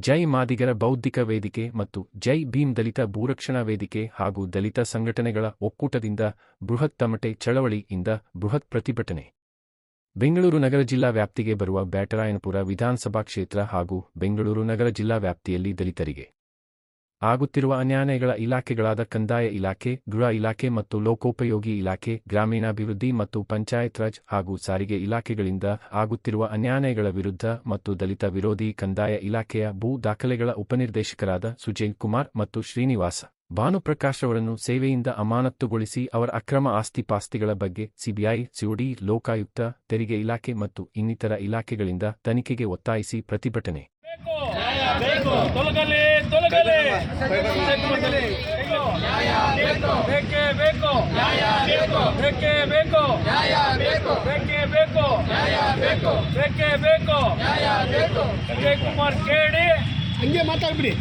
ಜೈ ಮಾದಿಗರ ಬೌದ್ಧಿಕ ವೇದಿಕೆ ಮತ್ತು ಜೈ ಭೀಮ್ ದಲಿತ ಭೂರಕ್ಷಣಾ ವೇದಿಕೆ ಹಾಗೂ ದಲಿತ ಸಂಘಟನೆಗಳ ಒಕ್ಕೂಟದಿಂದ ಬೃಹತ್ ತಮಟೆ ಚಳವಳಿಯಿಂದ ಬೃಹತ್ ಪ್ರತಿಭಟನೆ. ಬೆಂಗಳೂರು ನಗರ ಜಿಲ್ಲಾ ವ್ಯಾಪ್ತಿಗೆ ಬರುವ ಬ್ಯಾಟರಾಯನಪುರ ವಿಧಾನಸಭಾ ಕ್ಷೇತ್ರ ಹಾಗೂ ಬೆಂಗಳೂರು ನಗರ ಜಿಲ್ಲಾ ವ್ಯಾಪ್ತಿಯಲ್ಲಿ ದಲಿತರಿಗೆ ಆಗುತ್ತಿರುವ ಅನ್ಯಾಯಗಳ ಇಲಾಖೆಗಳಾದ ಕಂದಾಯ ಇಲಾಖೆ, ಗೃಹ ಇಲಾಖೆ ಮತ್ತು ಲೋಕೋಪಯೋಗಿ ಇಲಾಖೆ, ಗ್ರಾಮೀಣಾಭಿವೃದ್ಧಿ ಮತ್ತು ಪಂಚಾಯತ್ ರಾಜ್ ಹಾಗೂ ಸಾರಿಗೆ ಇಲಾಖೆಗಳಿಂದ ಆಗುತ್ತಿರುವ ಅನ್ಯಾಯಗಳ ವಿರುದ್ಧ ಮತ್ತು ದಲಿತ ವಿರೋಧಿ ಕಂದಾಯ ಇಲಾಖೆಯ ಭೂ ದಾಖಲೆಗಳ ಉಪನಿರ್ದೇಶಕರಾದ ಸುಜಯ್ ಕುಮಾರ್ ಮತ್ತು ಶ್ರೀನಿವಾಸ ಭಾನುಪ್ರಕಾಶ್ ಅವರನ್ನು ಸೇವೆಯಿಂದ ಅಮಾನತ್ತುಗೊಳಿಸಿ ಅವರ ಅಕ್ರಮ ಆಸ್ತಿಪಾಸ್ತಿಗಳ ಬಗ್ಗೆ ಸಿಬಿಐ, ಸಿಒಡಿ, ಲೋಕಾಯುಕ್ತ, ತೆರಿಗೆ ಇಲಾಖೆ ಮತ್ತು ಇನ್ನಿತರ ಇಲಾಖೆಗಳಿಂದ ತನಿಖೆಗೆ ಒತ್ತಾಯಿಸಿ ಪ್ರತಿಭಟನೆ. ತೊಲಗಲಿ ತೊಲಗಲಿ. ಬೇಕು. ಬೇಕೇ ಬೇಕು. ಬೇಕೇ ಬೇಕು. ಬೇಕೇ ಬೇಕು. ಬೇಕೇ ಬೇಕು. ವಿಜಯ್ ಕುಮಾರ್ ಕೇಳಿ. ಹಂಗೆ ಮಾತಾಡ್ಬಿಡಿ.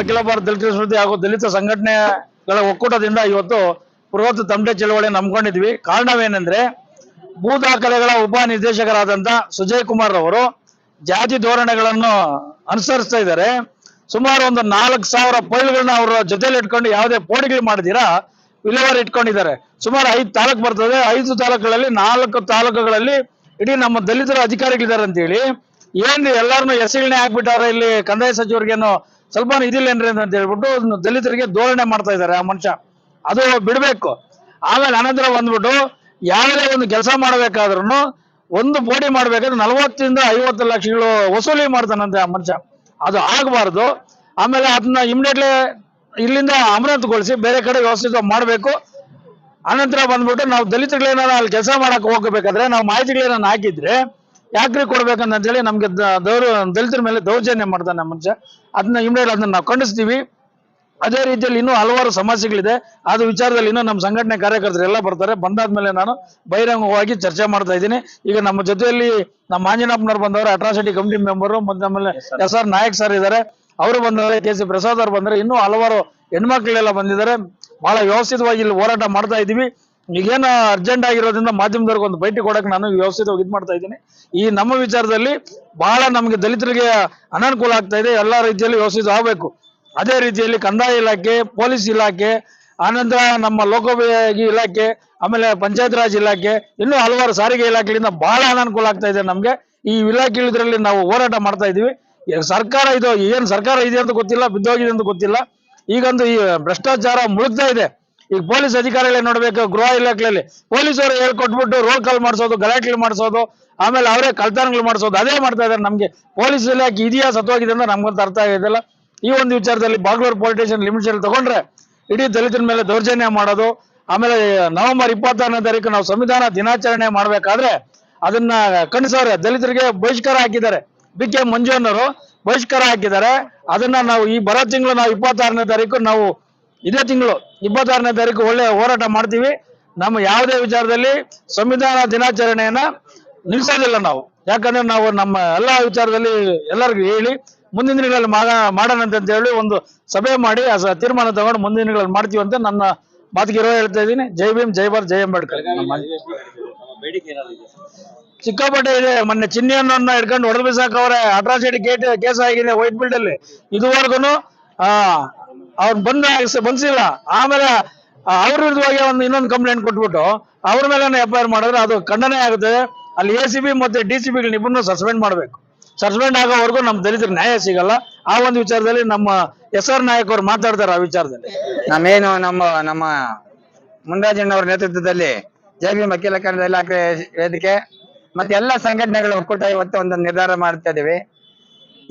ಅಖಿಲ ಭಾರತ ದಲಿತ ಸಂಸ್ಕೃತಿ ಹಾಗೂ ದಲಿತ ಸಂಘಟನೆಗಳ ಒಕ್ಕೂಟದಿಂದ ಇವತ್ತು ಬೃಹತ್ ತಮಟೆ ಚಳವಳಿ ನಂಬ್ಕೊಂಡಿದ್ವಿ. ಕಾರಣವೇನೆಂದ್ರೆ ಭೂ ದಾಖಲೆಗಳ ಉಪ ನಿರ್ದೇಶಕರಾದಂತ ಸುಜಯ್ ಕುಮಾರ್ ಅವರು ಜಾತಿ ಧೋರಣೆಗಳನ್ನು ಅನುಸರಿಸ್ತಾ ಇದ್ದಾರೆ. ಸುಮಾರು ಒಂದು ನಾಲ್ಕು ಸಾವಿರ ಫೈಲ್ಗಳನ್ನ ಅವರ ಜೊತೆಲಿ ಇಟ್ಕೊಂಡು ಯಾವುದೇ ಪೋಡಿಗಳು ಮಾಡಿದಿರಾ ವಿಲೇವಾರಿ ಇಟ್ಕೊಂಡಿದ್ದಾರೆ. ಸುಮಾರು ಐದು ತಾಲೂಕು ಬರ್ತದೆ. ಐದು ತಾಲೂಕುಗಳಲ್ಲಿ ನಾಲ್ಕು ತಾಲೂಕುಗಳಲ್ಲಿ ಇಡೀ ನಮ್ಮ ದಲಿತರ ಅಧಿಕಾರಿಗಳಿದ್ದಾರೆ ಅಂತೇಳಿ. ಏನ್ ಎಲ್ಲಾರನ್ನು ಹೆಸರಿನೇ ಹಾಕ್ಬಿಟ್ಟಾರೆ ಇಲ್ಲಿ ಕಂದಾಯ ಸಚಿವರಿಗೇನು ಸ್ವಲ್ಪ ಇದಿಲ್ಲೇನ್ರಿ ಅಂತ ಹೇಳ್ಬಿಟ್ಟು ದಲಿತರಿಗೆ ಧೋರಣೆ ಮಾಡ್ತಾ ಇದ್ದಾರೆ ಆ ಮನುಷ್ಯ. ಅದು ಬಿಡಬೇಕು. ಆಮೇಲೆ ಅನಂತರ ಬಂದ್ಬಿಟ್ಟು ಯಾವುದೇ ಒಂದು ಕೆಲಸ ಮಾಡಬೇಕಾದ್ರೂ ಒಂದು ಬೋಡಿ ಮಾಡ್ಬೇಕಾದ್ರೆ ನಲವತ್ತರಿಂದ ಐವತ್ತು ಲಕ್ಷಗಳು ವಸೂಲಿ ಮಾಡ್ತಾನಂತೆ ಆ ಮನುಷ್ಯ. ಅದು ಆಗಬಾರ್ದು. ಆಮೇಲೆ ಅದನ್ನ ಇಮಿಡಿಯೇಟ್ಲಿ ಇಲ್ಲಿಂದ ಅಮೃತಗೊಳಿಸಿ ಬೇರೆ ಕಡೆ ವ್ಯವಸ್ಥಿತ ಮಾಡಬೇಕು. ಅನಂತರ ಬಂದ್ಬಿಟ್ಟು ನಾವು ದಲಿತಗಳೇನಾರ ಅಲ್ಲಿ ಕೆಲಸ ಮಾಡಕ್ಕೆ ಹೋಗಬೇಕಾದ್ರೆ ನಾವು ಮಾಹಿತಿಗಳೇನಾರ ಹಾಕಿದ್ರೆ ಯಾಕ್ರಿ ಕೊಡ್ಬೇಕಂತ ಹೇಳಿ ನಮ್ಗೆ ದೌರ್ ದಲಿತರ ಮೇಲೆ ದೌರ್ಜನ್ಯ ಮಾಡ್ತಾನೆ ಮನುಷ್ಯ. ಅದನ್ನ ಇಮಿಡಿಯೇಟ್ ಅದನ್ನ ನಾವು ಖಂಡಿಸ್ತೀವಿ. ಅದೇ ರೀತಿಯಲ್ಲಿ ಇನ್ನೂ ಹಲವಾರು ಸಮಸ್ಯೆಗಳಿದೆ. ಅದು ವಿಚಾರದಲ್ಲಿ ಇನ್ನೂ ನಮ್ಮ ಸಂಘಟನೆ ಕಾರ್ಯಕರ್ತರು ಎಲ್ಲ ಬರ್ತಾರೆ. ಬಂದಾದ್ಮೇಲೆ ನಾನು ಬಹಿರಂಗವಾಗಿ ಚರ್ಚೆ ಮಾಡ್ತಾ ಇದ್ದೀನಿ. ಈಗ ನಮ್ಮ ಜೊತೆಯಲ್ಲಿ ನಮ್ಮ ಆಂಜನಪ್ಪನವ್ರು ಬಂದವರು ಅಟ್ರಾಸಿಟಿ ಕಮಿಟಿ ಮೆಂಬರು ಮತ್ತೆ ನಮ್ಮಲ್ಲಿ ಎಸ್ ಆರ್ ನಾಯಕ್ ಸರ್ ಇದ್ದಾರೆ. ಅವರು ಬಂದರೆ ಕೆ ಸಿ ಪ್ರಸಾದ್ ಅವರು ಬಂದರೆ. ಇನ್ನೂ ಹಲವಾರು ಹೆಣ್ಮಕ್ಳೆಲ್ಲ ಬಂದಿದ್ದಾರೆ. ಬಹಳ ವ್ಯವಸ್ಥಿತವಾಗಿ ಇಲ್ಲಿ ಹೋರಾಟ ಮಾಡ್ತಾ ಇದ್ದೀವಿ. ಈಗೇನು ಅರ್ಜೆಂಟ್ ಆಗಿರೋದ್ರಿಂದ ಮಾಧ್ಯಮದವ್ರಿಗೆ ಒಂದು ಭೇಟಿ ಕೊಡಕ್ಕೆ ನಾನು ವ್ಯವಸ್ಥಿತವಾಗಿ ಇದು ಮಾಡ್ತಾ ಇದ್ದೀನಿ. ಈ ನಮ್ಮ ವಿಚಾರದಲ್ಲಿ ಬಹಳ ನಮಗೆ ದಲಿತರಿಗೆ ಅನಾನುಕೂಲ ಆಗ್ತಾ ಇದೆ. ಎಲ್ಲ ರೀತಿಯಲ್ಲಿ ವ್ಯವಸ್ಥಿತ ಆಗಬೇಕು ಅದೇ ರೀತಿಯಲ್ಲಿ ಕಂದಾಯ ಇಲಾಖೆ, ಪೊಲೀಸ್ ಇಲಾಖೆ, ಆನಂತರ ನಮ್ಮ ಲೋಕೋಪಯೋಗಿ ಇಲಾಖೆ, ಆಮೇಲೆ ಪಂಚಾಯತ್ ರಾಜ್ ಇಲಾಖೆ, ಇನ್ನೂ ಹಲವಾರು ಸಾರಿಗೆ ಇಲಾಖೆಗಳಿಂದ ಬಹಳ ಅನಾನುಕೂಲ ಆಗ್ತಾ ಇದೆ ನಮಗೆ. ಈ ಇಲಾಖೆಗಳಿದ್ರಲ್ಲಿ ನಾವು ಹೋರಾಟ ಮಾಡ್ತಾ ಇದೀವಿ. ಸರ್ಕಾರ ಇದು, ಏನು ಸರ್ಕಾರ ಇದೆ ಅಂತ ಗೊತ್ತಿಲ್ಲ, ಬಿದ್ದೋಗಿದೆ ಅಂತ ಗೊತ್ತಿಲ್ಲ. ಈಗಂದು ಈ ಭ್ರಷ್ಟಾಚಾರ ಮುಳುಗ್ತಾ ಇದೆ. ಈಗ ಪೊಲೀಸ್ ಅಧಿಕಾರಿಗಳೇ ನೋಡ್ಬೇಕು, ಗೃಹ ಇಲಾಖೆಯಲ್ಲಿ ಪೊಲೀಸರು ಹೇಳ್ಕೊಟ್ಬಿಟ್ಟು ರೋಲ್ ಕಾಲ್ ಮಾಡಿಸೋದು ಗಲಾಟೆಗಳು ಮಾಡಿಸೋದು, ಆಮೇಲೆ ಅವರೇ ಕಳ್ತನಗಳು ಮಾಡಿಸೋದು, ಅದೇ ಮಾಡ್ತಾ ಇದ್ದಾರೆ ನಮಗೆ. ಪೊಲೀಸ್ ಇಲಾಖೆ ಇದೆಯಾ ಸತ್ವಾಗಿದೆ ಅಂತ ನಮ್ಗಂತ ಅರ್ಥ ಆಗಿದೆಲ್ಲ. ಈ ಒಂದು ವಿಚಾರದಲ್ಲಿ ಬಾಗ್ಲೂರು ಪೊಲೀಸ್ ಸ್ಟೇಷನ್ ಲಿಮಿಟೆಡ್ ತಗೊಂಡ್ರೆ ಇಡೀ ದಲಿತರ ಮೇಲೆ ದೌರ್ಜನ್ಯ ಮಾಡೋದು, ಆಮೇಲೆ ನವೆಂಬರ್ ಇಪ್ಪತ್ತಾರನೇ ತಾರೀಕು ನಾವು ಸಂವಿಧಾನ ದಿನಾಚರಣೆ ಮಾಡಬೇಕಾದ್ರೆ ಅದನ್ನ ಖಂಡಿಸವ್ರೆ ದಲಿತರಿಗೆ ಬಹಿಷ್ಕಾರ ಹಾಕಿದ್ದಾರೆ. ಬಿ ಕೆ ಮಂಜು ಅನ್ನೋರು ಬಹಿಷ್ಕಾರ ಹಾಕಿದ್ದಾರೆ. ಅದನ್ನ ನಾವು ಈ ಬರೋ ತಿಂಗಳು ನಾವು ಇಪ್ಪತ್ತಾರನೇ ತಾರೀಕು ನಾವು ಇದೇ ತಿಂಗಳು ಇಪ್ಪತ್ತಾರನೇ ತಾರೀಕು ಒಳ್ಳೆ ಹೋರಾಟ ಮಾಡ್ತೀವಿ. ನಮ್ಮ ಯಾವುದೇ ವಿಚಾರದಲ್ಲಿ ಸಂವಿಧಾನ ದಿನಾಚರಣೆಯನ್ನ ನಿಲ್ಸೋದಿಲ್ಲ ನಾವು. ಯಾಕಂದ್ರೆ ನಾವು ನಮ್ಮ ಎಲ್ಲಾ ವಿಚಾರದಲ್ಲಿ ಎಲ್ಲರಿಗೂ ಹೇಳಿ ಮುಂದಿನ ದಿನಗಳಲ್ಲಿ ಮಾಡ- ಮಾಡೋಣ ಅಂತ ಹೇಳಿ ಒಂದು ಸಭೆ ಮಾಡಿ ತೀರ್ಮಾನ ತಗೊಂಡು ಮುಂದಿನ ದಿನಗಳಲ್ಲಿ ಮಾಡ್ತೀವಿ ಅಂತ ನನ್ನ ಮಾತಿಗೆ ಇರೋ ಹೇಳ್ತಾ ಇದ್ದೀನಿ. ಜೈ ಭೀಮ್ ಜೈ ಭಾರತ್ ಜೈ ಅಂಬೇಡ್ಕರ್. ಸಿಕ್ಕಾಪಟ್ಟೆ ಇದೆ ಮೊನ್ನೆ ಚಿಹ್ನೆಯನ್ನ ಹಿಡ್ಕೊಂಡು ಹೊಡೆದು ಬಿಸಾಕವ್ರೆ ಅಟ್ರಾಸಿಟಿ ಗೇಟ್ ಕೇಸ್ ಆಗಿದೆ ವೈಟ್ ಬಿಲ್ಡ್ ಅಲ್ಲಿ. ಇದುವರೆಗೂ ಆ ಅವ್ರು ಬಂದ ಬಂದಿಲ್ಲ ಆಮೇಲೆ ಅವ್ರ ವಿರುದ್ಧವಾಗಿ ಒಂದು ಇನ್ನೊಂದು ಕಂಪ್ಲೇಂಟ್ ಕೊಟ್ಬಿಟ್ಟು ಅವ್ರ ಮೇಲೆ ಎಫ್ ಐ ಆರ್ ಮಾಡಿದ್ರೆ ಅದು ಖಂಡನೆ ಆಗುತ್ತೆ. ಅಲ್ಲಿ ಎ ಸಿ ಬಿ ಮತ್ತೆ ಡಿ ಸಿ ಬಿಗಳು ಇಬ್ಬರನ್ನು ಸಸ್ಪೆಂಡ್ ಮಾಡಬೇಕು. ಸಸ್ಪೆಂಡ್ ಆಗೋವರೆಗೂ ನಮ್ಮ ದಲಿತರ ನ್ಯಾಯ ಸಿಗಲ್ಲ. ಆ ಒಂದು ವಿಚಾರದಲ್ಲಿ ನಮ್ಮ ಎಸ್ ಆರ್ ನಾಯಕ್ ಅವ್ರು ಮಾತಾಡ್ತಾರೆ ಆ ವಿಚಾರದಲ್ಲಿ. ನಮ್ಮೇನು ನಮ್ಮ ನಮ್ಮ ಮುನ್ರಾಜಣ್ಣವರ ನೇತೃತ್ವದಲ್ಲಿ ಜೆ ಬಿ ವಕೀಲ ಕನ್ನಡ ಇಲಾಖೆ ವೇದಿಕೆ ಮತ್ತೆ ಎಲ್ಲ ಸಂಘಟನೆಗಳು ಒಕ್ಕೂಟ ಇವತ್ತು ಒಂದು ನಿರ್ಧಾರ ಮಾಡ್ತಾ ಇದೀವಿ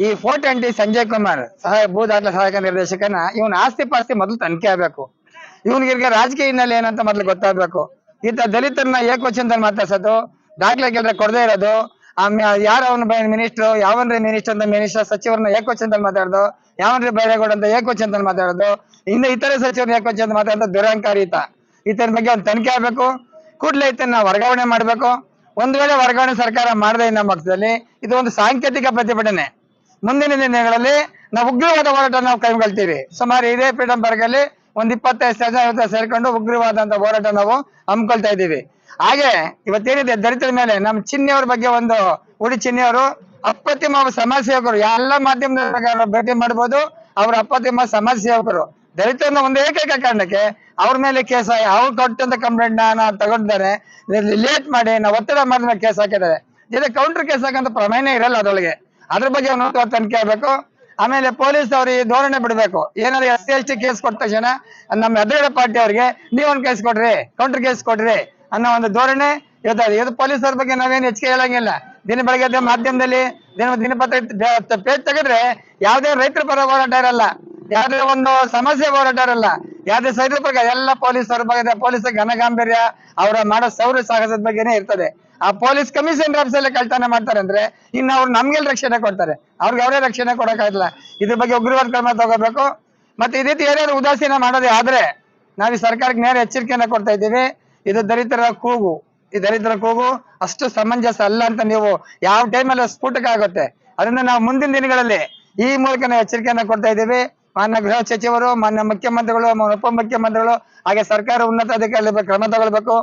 ಈ ಫೋರ್ಟ್ ಅಂಟಿ ಸಂಜಯ್ ಕುಮಾರ್ ಸಹಾಯ ಭೂ ದಾಖಲೆ ಸಹಾಯಕ ನಿರ್ದೇಶಕನ ಇವನ್ ಆಸ್ತಿ ಪಾಸ್ತಿ ಮೊದಲು ತನಿಖೆ ಆಗ್ಬೇಕು. ಇವನಿಗೆ ರಾಜಕೀಯ ಹಿನ್ನೆಲೆ ಏನಂತ ಮೊದಲು ಗೊತ್ತಾಗ್ಬೇಕು. ಈತ ದಲಿತರನ್ನ ಏಕವಚನದಲ್ಲಿ ಮಾತಾಡ್ಸೋದು, ದಾಖಲೆ ಕೇಳಿದ್ರೆ ಕೊಡದೇ ಇರೋದು ಯಾರ ಅವನ ಮಿನಿಸ್ಟರ್ ಯಾವನ್ರಿ ಮಿನಿಸ್ಟರ್ ಅಂತ ಮಿನಿಸ್ಟರ್ ಸಚಿವರನ್ನ ಏಕವಚನದಲ್ಲಿ ಮಾತಾಡೋದು. ಯಾವನ್ರಿ ಬೈರೇಗೌಡ ಅಂತ ಏಕವಚನದಲ್ಲಿ ಮಾತಾಡೋದು. ಇನ್ನು ಇತರೆ ಸಚಿವರು ಏಕವಚನದಲ್ಲಿ ಮಾತಾಡೋದು ದುರಂಕಾರಿ ಇತರ ಬಗ್ಗೆ ಒಂದು ತನಿಖೆ ಆಗ್ಬೇಕು. ಕೂಡಲೇ ನಾವು ವರ್ಗಾವಣೆ ಮಾಡಬೇಕು. ಒಂದ್ ವೇಳೆ ವರ್ಗಾವಣೆ ಸರ್ಕಾರ ಮಾಡದೆ ನಮ್ಮ ಪಕ್ಷದಲ್ಲಿ, ಇದು ಒಂದು ಸಾಂಕೇತಿಕ ಪ್ರತಿಭಟನೆ. ಮುಂದಿನ ದಿನಗಳಲ್ಲಿ ನಾವು ಉಗ್ರವಾದ ಹೋರಾಟ ನಾವು ಕೈಗೊಳ್ತೀವಿ. ಸುಮಾರು ಇದೇ ಫ್ರೀಡಂ ಪಾರ್ಕ್ ಅಲ್ಲಿ ಒಂದ್ ಇಪ್ಪತ್ತೈದು ಜನ ಸೇರ್ಕೊಂಡು ಉಗ್ರವಾದಂತ ಹೋರಾಟ ನಾವು ಹಮ್ಮಿಕೊಳ್ತಾ ಇದ್ದೀವಿ. ಹಾಗೆ ಇವತ್ತೇನಿದೆ, ದಲಿತರ ಮೇಲೆ ನಮ್ಮ ಚಿನ್ನಿಯವ್ರ ಬಗ್ಗೆ ಒಂದು ಉಡಿ ಚಿನ್ನಿಯವರು ಅಪ್ರತಿಮ ಸಮಾಜ ಸೇವಕರು ಎಲ್ಲ ಮಾಧ್ಯಮದ ಭೇಟಿ ಮಾಡ್ಬೋದು, ಅವ್ರ ಅಪ್ರತಿಮ ಸಮಾಜ ಸೇವಕರು ದಲಿತರನ್ನ ಒಂದು ಏಕೈಕ ಕಾರಣಕ್ಕೆ ಅವ್ರ ಮೇಲೆ ಕೇಸ್ ಅವ್ರು ಕೊಟ್ಟಂತ ಕಂಪ್ಲೇಂಟ್ನ ತಗೊಂಡಿದ್ದಾರೆ ಲೇಟ್ ಮಾಡಿ ನಾವು ಒತ್ತಡ ಮಾಡಿದ ಕೇಸ್ ಹಾಕಿದ್ದಾರೆ. ಇದೆ ಕೌಂಟರ್ ಕೇಸ್ ಹಾಕಂತ ಪ್ರಮೇಯನೇ ಇರಲ್ಲ ಅದ್ರೊಳಗೆ. ಅದ್ರ ಬಗ್ಗೆ ಒಂದು ತನಿಖೆ ಆಗ್ಬೇಕು. ಆಮೇಲೆ ಪೊಲೀಸ್ ಅವ್ರಿಗೆ ಧೋರಣೆ ಬಿಡಬೇಕು. ಏನಾದ್ರು ಎಸ್ ಸಿ ಕೇಸ್ ಕೊಟ್ಟ ತಕ್ಷಣ ನಮ್ಮ ಎದುರುಗಡೆ ಪಾರ್ಟಿ ಅವ್ರಿಗೆ, ನೀವೊಂದು ಕೇಸ್ ಕೊಡ್ರಿ ಕೌಂಟರ್ ಕೇಸ್ ಕೊಡ್ರಿ. ಅನ್ನೋ ಒಂದು ಧೋರಣೆ ಇರ್ತದೆ. ಇದು ಪೊಲೀಸರ ಬಗ್ಗೆ ನಾವೇನು ಹೆಚ್ಚಿಗೆ ಹೇಳಂಗಿಲ್ಲ. ದಿನ ಬೆಳಗ್ಗೆ ಮಾಧ್ಯಮದಲ್ಲಿ, ದಿನ ದಿನಪತ್ರ ಪೇಜ್ ತೆಗೆದ್ರೆ ಯಾವುದೇ ರೈತರ ಪರ ಹೋರಾಟ ಇರಲ್ಲ. ಯಾವುದೇ ಒಂದು ಸಮಸ್ಯೆ ಹೋರಾಟ ಇರಲ್ಲ. ಯಾವುದೇ ಸೈದ್ರ ಬಗ್ಗೆ ಎಲ್ಲ ಪೊಲೀಸರ ಬಗ್ಗೆ ಪೊಲೀಸ್ ಘನಗಾಂಭೀರ್ಯ ಅವರ ಮಾಡೋ ಸೌರ್ಯ ಸಾಹಸದ ಬಗ್ಗೆನೇ ಇರ್ತದೆ. ಆ ಪೊಲೀಸ್ ಕಮಿಷನ್ ಆಫೀಸಲ್ಲಿ ಕಳ್ತನ ಮಾಡ್ತಾರೆ ಅಂದ್ರೆ ಇನ್ನು ಅವ್ರು ನಮ್ಗೆಲ್ ರಕ್ಷಣೆ ಕೊಡ್ತಾರೆ. ಅವ್ರಿಗೆ ಅವರೇ ರಕ್ಷಣೆ ಕೊಡಕ್ಕಾಗಿಲ್ಲ ಇದ್ರ ಬಗ್ಗೆ ಉಗ್ರವಾದ ಕ್ರಮ ತಗೋಬೇಕು. ಮತ್ತೆ ಈ ರೀತಿ ಏನಾದ್ರು ಉದಾಸೀನ ಮಾಡೋದೇ ಆದ್ರೆ ನಾವು ಈ ಸರ್ಕಾರಕ್ಕೆ ನೇರ ಎಚ್ಚರಿಕೆಯನ್ನ ಕೊಡ್ತಾ ಇದ್ದೀವಿ. ಇದು ದರಿದ್ರ ಕೂಗು ಈ ದರಿದ್ರ ಕೂಗು ಅಷ್ಟು ಸಮಂಜಸ ಅಲ್ಲ ಅಂತ ನೀವು ಯಾವ ಟೈಮಲ್ಲಿ ಸ್ಫೋಟಕ ಆಗುತ್ತೆ. ಅದನ್ನ ನಾವು ಮುಂದಿನ ದಿನಗಳಲ್ಲಿ ಈ ಮೂಲಕ ನಾವು ಎಚ್ಚರಿಕೆಯನ್ನ ಕೊಡ್ತಾ ಇದ್ದೀವಿ. ಮಾನ್ಯ ಗೃಹ ಸಚಿವರು, ಮಾನ್ಯ ಮುಖ್ಯಮಂತ್ರಿಗಳು ಉಪ ಮುಖ್ಯಮಂತ್ರಿಗಳು ಹಾಗೆ ಸರ್ಕಾರ ಉನ್ನತ ಅಧಿಕಾರಿಗಳ ಕ್ರಮ ತಗೊಳ್ಬೇಕು.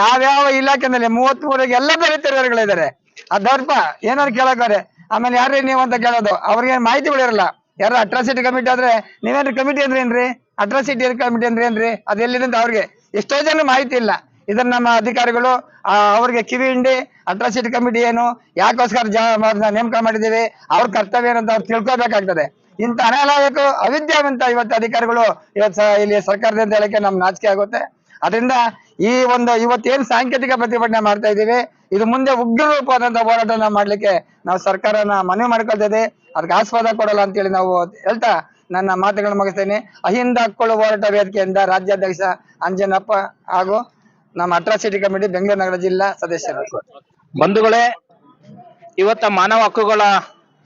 ಯಾವ್ಯಾವ ಇಲಾಖೆನಲ್ಲಿ ಮೂವತ್ತ್ ಮೂರಿಗೆ ಎಲ್ಲ ದರಿದ್ರಗಳಿದ್ದಾರೆ ಆ ದರ್ಪ ಏನಾದ್ರು ಕೇಳಕಾರೆ ಆಮೇಲೆ ಯಾರೇ ನೀವು ಅಂತ ಕೇಳೋದು? ಅವ್ರಿಗೆ ಮಾಹಿತಿಗಳಿರಲ್ಲ ಯಾರ ಅಟ್ರಾಸಿಟಿ ಕಮಿಟಿ ಆದ್ರೆ ನೀವೇನ್ರಿ ಕಮಿಟಿ ಅಂದ್ರೆ ಏನ್ರಿ? ಅಟ್ರಾಸಿಟಿ ಕಮಿಟಿ ಅಂದ್ರೆ ಏನ್ರಿ? ಅದು ಎಲ್ಲಿದೆ ಅಂತ ಅವ್ರಿಗೆ ಎಷ್ಟೋ ಜನ ಮಾಹಿತಿ ಇಲ್ಲ. ಇದನ್ನ ನಮ್ಮ ಅಧಿಕಾರಿಗಳು ಅವರಿಗೆ ಕಿವಿ ಹಿಂಡಿ ಅಟ್ರಾಸಿಟಿ ಕಮಿಟಿ ಏನು, ಯಾಕೋಸ್ಕರ ನೇಮಕ ಮಾಡಿದ್ದೀವಿ, ಅವ್ರ ಕರ್ತವ್ಯ ಏನಂತ ಅವ್ರು ತಿಳ್ಕೊಬೇಕಾಗ್ತದೆ. ಇಂಥ ಅನಾಲಾಯಕ ಅವಿದ್ಯಾವಂತ ಇವತ್ತು ಅಧಿಕಾರಿಗಳು ಇವತ್ತು ಇಲ್ಲಿ ಸರ್ಕಾರದಿಂದ ಹೇಳಕ್ಕೆ ನಮ್ ನಾಚಿಕೆ ಆಗುತ್ತೆ. ಅದರಿಂದ ಈ ಒಂದು ಇವತ್ತೇನು ಸಾಂಕೇತಿಕ ಪ್ರತಿಭಟನೆ ಮಾಡ್ತಾ ಇದ್ದೀವಿ, ಇದು ಮುಂದೆ ಉಗ್ರ ರೂಪದಂತ ಹೋರಾಟನ ಮಾಡ್ಲಿಕ್ಕೆ ನಾವು ಸರ್ಕಾರನ ಮನವಿ ಮಾಡ್ಕೊಳ್ತದೆ ಅದಕ್ಕೆ ಆಸ್ವಾದ ಕೊಡಲ್ಲ ಅಂತೇಳಿ ನಾವು ಹೇಳ್ತಾ ನನ್ನ ಮಾತುಗಳನ್ನು ಮುಗಿಸ್ತೇನೆ. ಅಹಿಂದ ಹಕ್ಕುಗಳು ಹೋರಾಟ ವೇದಿಕೆಯಿಂದ ರಾಜ್ಯಾಧ್ಯಕ್ಷ ಅಂಜನಪ್ಪ ಹಾಗೂ ನಮ್ಮ ಅಟ್ರಾಸಿಟಿ ಕಮಿಟಿ ಬೆಂಗಳೂರು ನಗರ ಜಿಲ್ಲಾ ಸದಸ್ಯರು. ಬಂಧುಗಳೇ, ಇವತ್ತ ಮಾನವ ಹಕ್ಕುಗಳ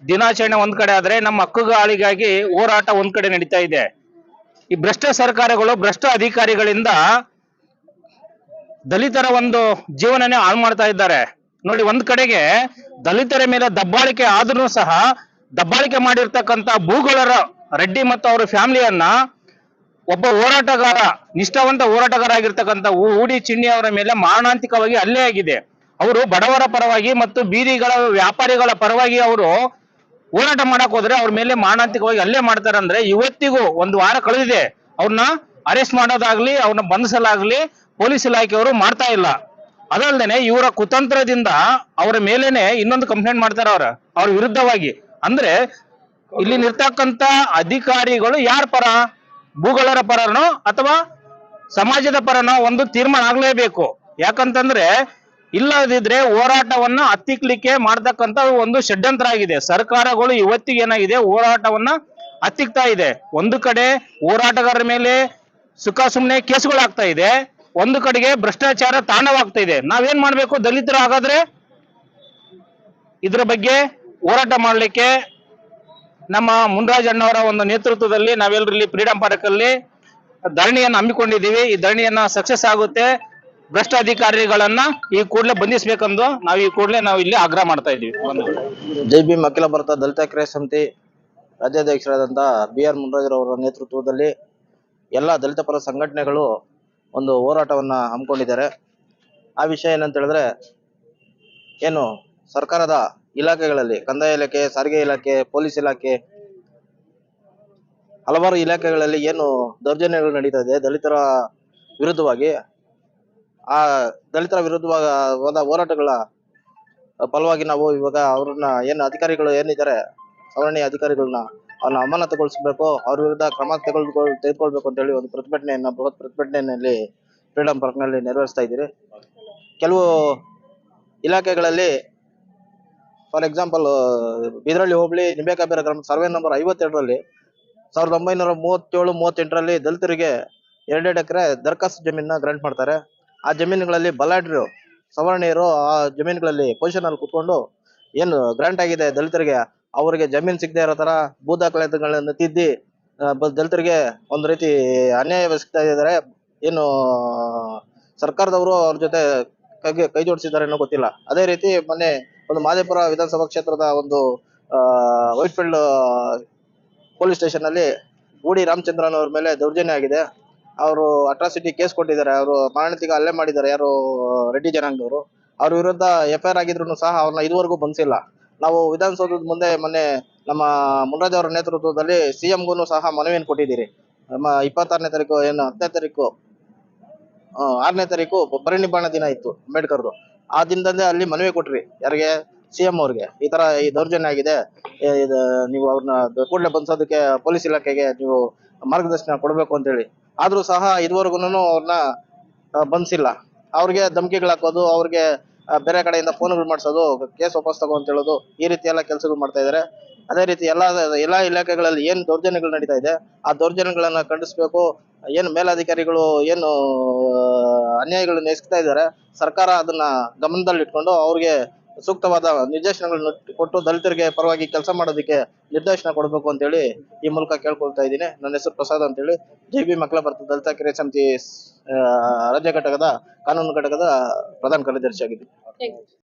ದಿನಾಚರಣೆ ಒಂದ್ ಕಡೆ ಆದ್ರೆ ನಮ್ಮ ಹಕ್ಕುಗಳಿಗಾಗಿ ಹೋರಾಟ ಒಂದ್ ಕಡೆ ನಡೀತಾ ಇದೆ. ಈ ಭ್ರಷ್ಟ ಸರ್ಕಾರಗಳು, ಭ್ರಷ್ಟ ಅಧಿಕಾರಿಗಳಿಂದ ದಲಿತರ ಒಂದು ಜೀವನನೇ ಹಾಳು ಮಾಡ್ತಾ ಇದ್ದಾರೆ. ನೋಡಿ, ಒಂದ್ ಕಡೆಗೆ ದಲಿತರ ಮೇಲೆ ದಬ್ಬಾಳಿಕೆ ಆದ್ರೂ ಸಹ ದಬ್ಬಾಳಿಕೆ ಮಾಡಿರ್ತಕ್ಕಂತ ಭೂಗೋಳರ ರೆಡ್ಡಿ ಮತ್ತು ಅವರ ಫ್ಯಾಮಿಲಿಯನ್ನ ಒಬ್ಬ ಹೋರಾಟಗಾರ, ನಿಷ್ಠಾವಂತ ಹೋರಾಟಗಾರ ಆಗಿರ್ತಕ್ಕಂಥ ಊಡಿ ಚಿಣ್ಣಿ ಅವರ ಮೇಲೆ ಮಾರಣಾಂತಿಕವಾಗಿ ಹಲ್ಲೆ ಆಗಿದೆ. ಅವರು ಬಡವರ ಪರವಾಗಿ ಮತ್ತು ಬೀದಿಗಳ ವ್ಯಾಪಾರಿಗಳ ಪರವಾಗಿ ಅವರು ಹೋರಾಟ ಮಾಡಕ್ ಹೋದ್ರೆ ಅವ್ರ ಮೇಲೆ ಮಾರಣಾಂತಿಕವಾಗಿ ಹಲ್ಲೆ ಮಾಡ್ತಾರಂದ್ರೆ ಇವತ್ತಿಗೂ ಒಂದು ವಾರ ಕಳೆದಿದೆ. ಅವ್ರನ್ನ ಅರೆಸ್ಟ್ ಮಾಡೋದಾಗ್ಲಿ, ಅವ್ರನ್ನ ಬಂಧಿಸಲಾಗ್ಲಿ ಪೊಲೀಸ್ ಇಲಾಖೆಯವರು ಮಾಡ್ತಾ ಇಲ್ಲ. ಅದಲ್ದೇನೆ ಇವರ ಕುತಂತ್ರದಿಂದ ಅವರ ಮೇಲೇನೆ ಇನ್ನೊಂದು ಕಂಪ್ಲೇಂಟ್ ಮಾಡ್ತಾರೆ ಅವ್ರ ಅವ್ರ ವಿರುದ್ಧವಾಗಿ. ಅಂದ್ರೆ ಇಲ್ಲಿ ನಿರ್ತಕ್ಕಂತ ಅಧಿಕಾರಿಗಳು ಯಾರ ಪರ? ಭೂಗಳರ ಪರನೋ ಅಥವಾ ಸಮಾಜದ ಪರನೋ ಒಂದು ತೀರ್ಮಾನ ಆಗ್ಲೇಬೇಕು. ಯಾಕಂತಂದ್ರೆ ಇಲ್ಲದಿದ್ರೆ ಹೋರಾಟವನ್ನ ಹತ್ತಿಕ್ಲಿಕ್ಕೆ ಮಾಡ್ತಕ್ಕಂತ ಒಂದು ಷಡ್ಯಂತ್ರ ಆಗಿದೆ. ಸರ್ಕಾರಗಳು ಇವತ್ತಿಗೆ ಏನಾಗಿದೆ? ಹೋರಾಟವನ್ನ ಹತ್ತಿಕ್ತಾ ಇದೆ. ಒಂದು ಕಡೆ ಹೋರಾಟಗಾರರ ಮೇಲೆ ಸುಖ ಸುಮ್ಮನೆ ಕೇಸುಗಳಾಗ್ತಾ ಇದೆ. ಒಂದು ಕಡೆಗೆ ಭ್ರಷ್ಟಾಚಾರ ತಾಂಡವಾಗ್ತಾ ಇದೆ. ನಾವೇನ್ ಮಾಡ್ಬೇಕು? ದಲಿತರು ಹಾಗಾದ್ರೆ ಇದ್ರ ಬಗ್ಗೆ ಹೋರಾಟ ಮಾಡ್ಲಿಕ್ಕೆ ನಮ್ಮ ಮುನ್ರಾಜ್ ಅಣ್ಣವರ ಒಂದು ನೇತೃತ್ವದಲ್ಲಿ ನಾವೆಲ್ಲರೂ ಇಲ್ಲಿ ಫ್ರೀಡಂ ಪಾರ್ಕ್ ಅಲ್ಲಿ ಧರಣಿಯನ್ನು ಹಮ್ಮಿಕೊಂಡಿದ್ದೀವಿ. ಈ ಧರಣಿಯನ್ನ ಸಕ್ಸಸ್ ಆಗುತ್ತೆ. ಭ್ರಷ್ಟ ಅಧಿಕಾರಿಗಳನ್ನ ಈ ಕೂಡಲೇ ಬಂಧಿಸಬೇಕೆಂದು ನಾವು ಈ ಕೂಡಲೇ ನಾವು ಇಲ್ಲಿ ಆಗ್ರಹ ಮಾಡ್ತಾ ಇದ್ದೀವಿ. ಜೈ ಭೀಮ್ ಅಖಿಲ ಭಾರತ ದಲಿತ ಕ್ರಿಯಾ ಸಮಿತಿ ರಾಜ್ಯಾಧ್ಯಕ್ಷರಾದಂತಹ ಬಿ ಆರ್ ಮುನ್ರಾಜರವರ ನೇತೃತ್ವದಲ್ಲಿ ಎಲ್ಲ ದಲಿತ ಪರ ಸಂಘಟನೆಗಳು ಒಂದು ಹೋರಾಟವನ್ನ ಹಮ್ಮಿಕೊಂಡಿದ್ದಾರೆ. ಆ ವಿಷಯ ಏನಂತ ಹೇಳಿದ್ರೆ ಏನು ಸರ್ಕಾರದ ಇಲಾಖೆಗಳಲ್ಲಿ, ಕಂದಾಯ ಇಲಾಖೆ, ಸಾರಿಗೆ ಇಲಾಖೆ, ಪೊಲೀಸ್ ಇಲಾಖೆ, ಹಲವಾರು ಇಲಾಖೆಗಳಲ್ಲಿ ಏನು ದೌರ್ಜನ್ಯಗಳು ನಡೀತಾ ಇದೆ. ದಲಿತರ ವಿರುದ್ಧವಾಗಿ, ಆ ದಲಿತರ ವಿರುದ್ಧವಾದ ಹೋರಾಟಗಳ ಫಲವಾಗಿ ನಾವು ಇವಾಗ ಅವ್ರನ್ನ ಏನು ಅಧಿಕಾರಿಗಳು ಏನಿದ್ದಾರೆ ಸವರ್ಣೀಯ ಅಧಿಕಾರಿಗಳನ್ನ ಅವ್ರನ್ನ ಅಮಾನತುಗೊಳಿಸಬೇಕು, ಅವ್ರ ವಿರುದ್ಧ ಕ್ರಮ ತೆಗೆದುಕೊಳ್ ತೆಗೆದುಕೊಳ್ಬೇಕು ಅಂತ ಹೇಳಿ ಒಂದು ಪ್ರತಿಭಟನೆಯನ್ನ, ಬೃಹತ್ ಪ್ರತಿಭಟನೆಯಲ್ಲಿ ಫ್ರೀಡಂ ಪಾರ್ಕ್ನಲ್ಲಿ ನೆರವೇರಿಸ್ತಾ ಇದ್ದೀರಿ. ಕೆಲವು ಇಲಾಖೆಗಳಲ್ಲಿ ಫಾರ್ ಎಕ್ಸಾಂಪಲ್ ಬಿದರಳ್ಳಿ ಹೋಬಳಿ ನಿಂಬೇಕಾಬೇರ ಗ್ರಾಮ ಸರ್ವೆ ನಂಬರ್ ಐವತ್ತೆರಡರಲ್ಲಿ, ಸಾವಿರದ ಒಂಬೈನೂರ ಮೂವತ್ತೇಳು, ಮೂವತ್ತೆಂಟರಲ್ಲಿ ದಲಿತರಿಗೆ ಎರಡೆರಡು ಎಕರೆ ದರ್ಖಾಸ್ತು ಜಮೀನನ್ನ ಗ್ರಾಂಟ್ ಮಾಡ್ತಾರೆ. ಆ ಜಮೀನುಗಳಲ್ಲಿ ಬಲಾಢ್ಯರು, ಸವರ್ಣೀಯರು ಆ ಜಮೀನುಗಳಲ್ಲಿ ಪೊಸಿಷನ್ ಅಲ್ಲಿ ಕುತ್ಕೊಂಡು ಏನು ಗ್ರಾಂಟ್ ಆಗಿದೆ ದಲಿತರಿಗೆ, ಅವರಿಗೆ ಜಮೀನ್ ಸಿಗದೆ ಇರೋ ತರ ಭೂ ದಾಖಲಾತಿಗಳನ್ನು ತಿದ್ದಿ ದಲಿತರಿಗೆ ಒಂದು ರೀತಿ ಅನ್ಯಾಯ ಸಿಗ್ತಾ ಇದ್ದಾರೆ. ಏನು, ಸರ್ಕಾರದವರು ಅವ್ರ ಜೊತೆ ಕೈ ಕೈ ಜೋಡಿಸಿದ್ದಾರೆ ಅನ್ನೋ ಗೊತ್ತಿಲ್ಲ. ಅದೇ ರೀತಿ ಮೊನ್ನೆ ಒಂದು ಮಾದೇಪುರ ವಿಧಾನಸಭಾ ಕ್ಷೇತ್ರದ ಒಂದು ವೈಟ್ ಫೀಲ್ಡ್ ಪೊಲೀಸ್ ಸ್ಟೇಷನ್ ಅಲ್ಲಿ ಗೂಡಿ ರಾಮಚಂದ್ರನ್ ಅವ್ರ ಮೇಲೆ ದೌರ್ಜನ್ಯ ಆಗಿದೆ. ಅವರು ಅಟ್ರಾಸಿಟಿ ಕೇಸ್ ಕೊಟ್ಟಿದ್ದಾರೆ. ಅವರು ಮಾರಣತಿಗೆ ಹಲ್ಲೆ ಮಾಡಿದ್ದಾರೆ. ಯಾರು, ರೆಡ್ಡಿ ಜನಾಂಗದವರು. ಅವ್ರ ವಿರುದ್ಧ ಎಫ್ ಐ ಆರ್ ಆಗಿದ್ರು ಸಹ ಅವ್ರನ್ನ ಇದುವರೆಗೂ ಬಂದಿಲ್ಲ. ನಾವು ವಿಧಾನಸೌಧದ ಮುಂದೆ ಮೊನ್ನೆ ನಮ್ಮ ಮುನ್ರಾಜ್ ಅವರ ನೇತೃತ್ವದಲ್ಲಿ ಸಿಎಂಗೂ ಸಹ ಮನವಿಯನ್ನು ಕೊಟ್ಟಿದ್ದೀರಿ. ನಮ್ಮ ಇಪ್ಪತ್ತಾರನೇ ತಾರೀಕು ಏನು ಹತ್ತನೇ ತಾರೀಕು ಆರನೇ ತಾರೀಕು ಪರಿನಿಬ್ಬಾಣ ದಿನ ಇತ್ತು ಅಂಬೇಡ್ಕರ್ದು. ಆ ದಿನದಂದೇ ಅಲ್ಲಿ ಮನವಿ ಕೊಟ್ರಿ. ಯಾರಿಗೆ? ಸಿ ಎಂ ಅವ್ರಿಗೆ. ಈ ತರ ಈ ದೌರ್ಜನ್ಯ ಆಗಿದೆ. ಇದು ನೀವು ಅವ್ರನ್ನ ಕೂಡಲೇ ಬಂದ್ಸೋದಕ್ಕೆ ಪೊಲೀಸ್ ಇಲಾಖೆಗೆ ನೀವು ಮಾರ್ಗದರ್ಶನ ಕೊಡಬೇಕು ಅಂತೇಳಿ. ಆದ್ರೂ ಸಹ ಇದುವರೆಗೂ ಅವ್ರನ್ನ ಬಂಧಿಸಿಲ್ಲ ಅವ್ರಿಗೆ ಧಮಕಿಗಳು ಹಾಕೋದು, ಅವ್ರಿಗೆ ಬೇರೆ ಕಡೆಯಿಂದ ಫೋನ್ಗಳು ಮಾಡಿಸೋದು, ಕೇಸ್ ವಾಪಸ್ ತಗೋ ಅಂತ ಹೇಳೋದು ಈ ರೀತಿ ಎಲ್ಲ ಕೆಲಸಗಳು ಮಾಡ್ತಾ ಇದ್ದಾರೆ ಅದೇ ರೀತಿ ಎಲ್ಲಾ ಎಲ್ಲಾ ಇಲಾಖೆಗಳಲ್ಲಿ ಏನ್ ದೌರ್ಜನ್ಯಗಳು ನಡೀತಾ ಇದೆ, ಆ ದೌರ್ಜನ್ಯಗಳನ್ನ ಖಂಡಿಸ್ಬೇಕು. ಏನು ಮೇಲಾಧಿಕಾರಿಗಳು ಏನು ಅನ್ಯಾಯಗಳನ್ನ ಎಸಗ್ತಾ ಇದ್ದಾರೆ, ಸರ್ಕಾರ ಅದನ್ನ ಗಮನದಲ್ಲಿ ಇಟ್ಕೊಂಡು ಅವ್ರಿಗೆ ಸೂಕ್ತವಾದ ನಿರ್ದೇಶನಗಳನ್ನು ಕೊಟ್ಟು ದಲಿತರಿಗೆ ಪರವಾಗಿ ಕೆಲಸ ಮಾಡೋದಕ್ಕೆ ನಿರ್ದೇಶನ ಕೊಡಬೇಕು ಅಂತ ಹೇಳಿ ಈ ಮೂಲಕ ಕೇಳ್ಕೊಳ್ತಾ ಇದ್ದೀನಿ. ನನ್ನ ಹೆಸರು ಪ್ರಸಾದ್ ಅಂತ ಹೇಳಿ ಜೆ ಬಿ ಮಕ್ಕಳ ಭಾರತ ದಲಿತ ಕ್ರಿಯಾ ಸಮಿತಿ ರಾಜ್ಯ ಘಟಕದ, ಕಾನೂನು ಘಟಕದ ಪ್ರಧಾನ ಕಾರ್ಯದರ್ಶಿ ಆಗಿದ್ದೀನಿ